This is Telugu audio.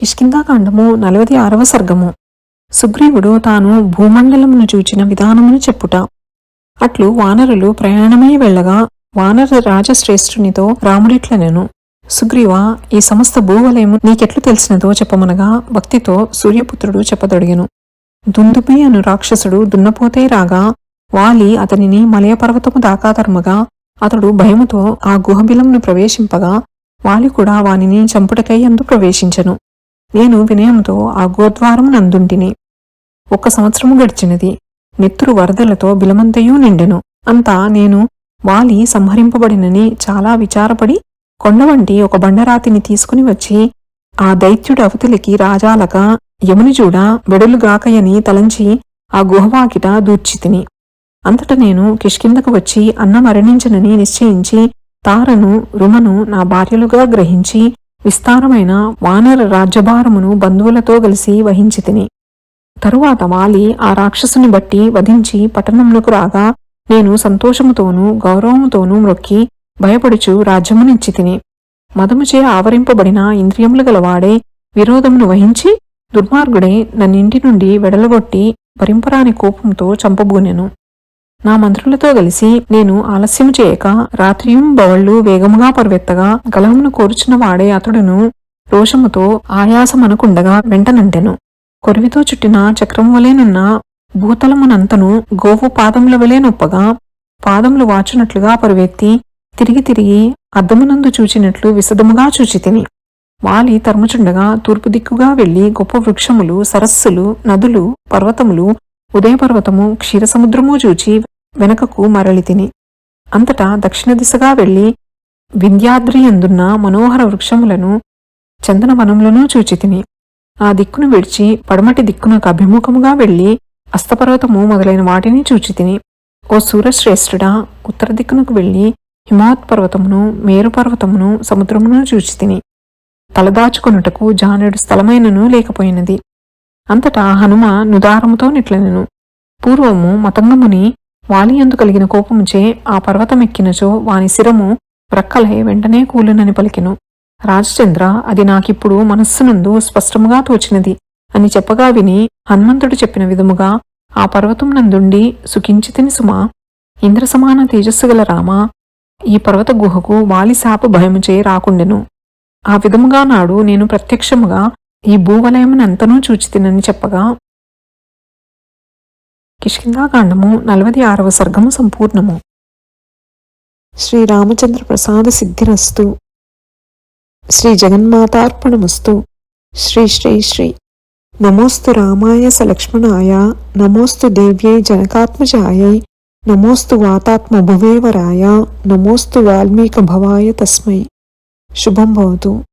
ఇష్కిందాకాండము నలవది ఆరవ సర్గము. సుగ్రీవుడు తాను భూమండలమును చూచిన విధానమును చెప్పుట. అట్లు వానరులు ప్రయాణమై వెళ్ళగా వానర రాజశ్రేష్ఠునితో రాముడిట్లనెను. సుగ్రీవ ఈ సమస్త భూవలయము నీకెట్లు తెలిసినదో చెప్పమనగా భక్తితో సూర్యపుత్రుడు చెప్పదొడిగెను. దుందుబి అను రాక్షసుడు దున్నపోతే రాగా వాలి అతనిని మలయపర్వతము దాకా తరుమగా అతడు భయముతో ఆ గుహబిలమును ప్రవేశింపగా వాలి కూడా వానిని చంపుటకై అందు ప్రవేశించెను. నేను వినయంతో ఆ గోద్వారము నందుంటిని ఒక సంవత్సరము గడిచినది. నెత్తురు వరదలతో బిలమంతయూ నిండెను. అంతా నేను వాలి సంహరింపబడినని చాలా విచారపడి కొండ వంటి ఒక బండరాతిని తీసుకుని వచ్చి ఆ దైత్యుడి అవతలికి రాజాలక యముని చూడ తలంచి ఆ గుహవాకిట దూర్చితిని. అంతట నేను కిష్కిందకు వచ్చి అన్న మరణించనని నిశ్చయించి తారను రుమను నా భార్యలుగా గ్రహించి విస్తారమైన వానర రాజ్యభారమును బంధువులతో కలిసి వహించి తిని. తరువాత వాలి ఆ రాక్షసుని బట్టి వధించి పట్టణమునకు రాగా నేను సంతోషముతోనూ గౌరవముతోనూ మ్రొక్కి భయపడుచు రాజ్యమునిచ్చి తిని. మదముచే ఆవరింపబడిన ఇంద్రియములు గలవాడే విరోధమును వహించి దుర్మార్గుడే నన్నింటి నుండి వెడలగొట్టి పరింపరాని కోపంతో చంపబూనెను. నా మంత్రులతో కలిసి నేను ఆలస్యము చేయక రాత్రియం బవళ్ళు వేగముగా పరువెత్తగా గలహమును కోరుచున్న వాడే అతడును రోషముతో ఆయాసమనుకుండగా వెంటనంటెను. కొరివితో చుట్టిన చక్రం వలెనున్న భూతలమునంతను గోవు పాదముల వలె నొప్పగా పాదములు వాచునట్లుగా పరువెత్తి తిరిగి తిరిగి అద్దమునందు చూచినట్లు విశదముగా చూచితిని. వాలి తరుముచుండగా తూర్పు దిక్కుగా వెళ్ళి గొప్ప వృక్షములు సరస్సులు నదులు పర్వతములు ఉదయపర్వతము క్షీరసముద్రము చూచి వెనకకు మరలి తిని అంతటా దక్షిణ దిశగా వెళ్ళి వింధ్యాద్రియందున్న మనోహర వృక్షములను చందనవనములను చూచి తిని ఆ దిక్కును విడిచి పడమటి దిక్కునకు అభిముఖముగా వెళ్ళి అస్తపర్వతము మొదలైన వాటిని చూచి తిని ఓ సూరశ్రేష్ఠుడా ఉత్తర దిక్కునకు వెళ్ళి హిమవత్పర్వతమును పర్వతమును మేరు పర్వతమును సముద్రమును చూచి తిని తలదాచుకొనుటకు జానెడు స్థలమైనను లేకపోయినది. అంతటా హనుమ నుదారముతో నిట్లనెను. పూర్వము మతంగముని వాలియందు కలిగిన కోపముచే ఆ పర్వతమెక్కినచో వాని శిరము ప్రక్కలై వెంటనే కూలునని పలికెను. రాజచంద్ర అది నాకిప్పుడు మనస్సునందు స్పష్టముగా తోచినది అని చెప్పగా విని హనుమంతుడు చెప్పిన విధముగా ఆ పర్వతం నందుండి సుఖించి సుమా. ఇంద్ర సమాన తేజస్సు గల రామ ఈ పర్వత గుహకు వాలి శాప భయముచే రాకుండెను. ఆ విధముగా నాడు నేను ప్రత్యక్షముగా ఈ భూవలయమునంతనూ చూచితినని చెప్పగా కిష్కిందాకాండము నలవది ఆరవ సర్గము సంపూర్ణము. శ్రీరామచంద్ర ప్రసాద సిద్ధిరస్తు. శ్రీ జగన్మాతార్పణమస్తు. శ్రీ శ్రీ శ్రీ. నమోస్తు రామాయ సలక్ష్మణాయ నమోస్తు దేవ్యై జనకాత్మజాయై నమోస్తు వాతాత్మ భువేవరాయ నమోస్తు వాల్మీక భవాయ తస్మై. శుభం భవతు.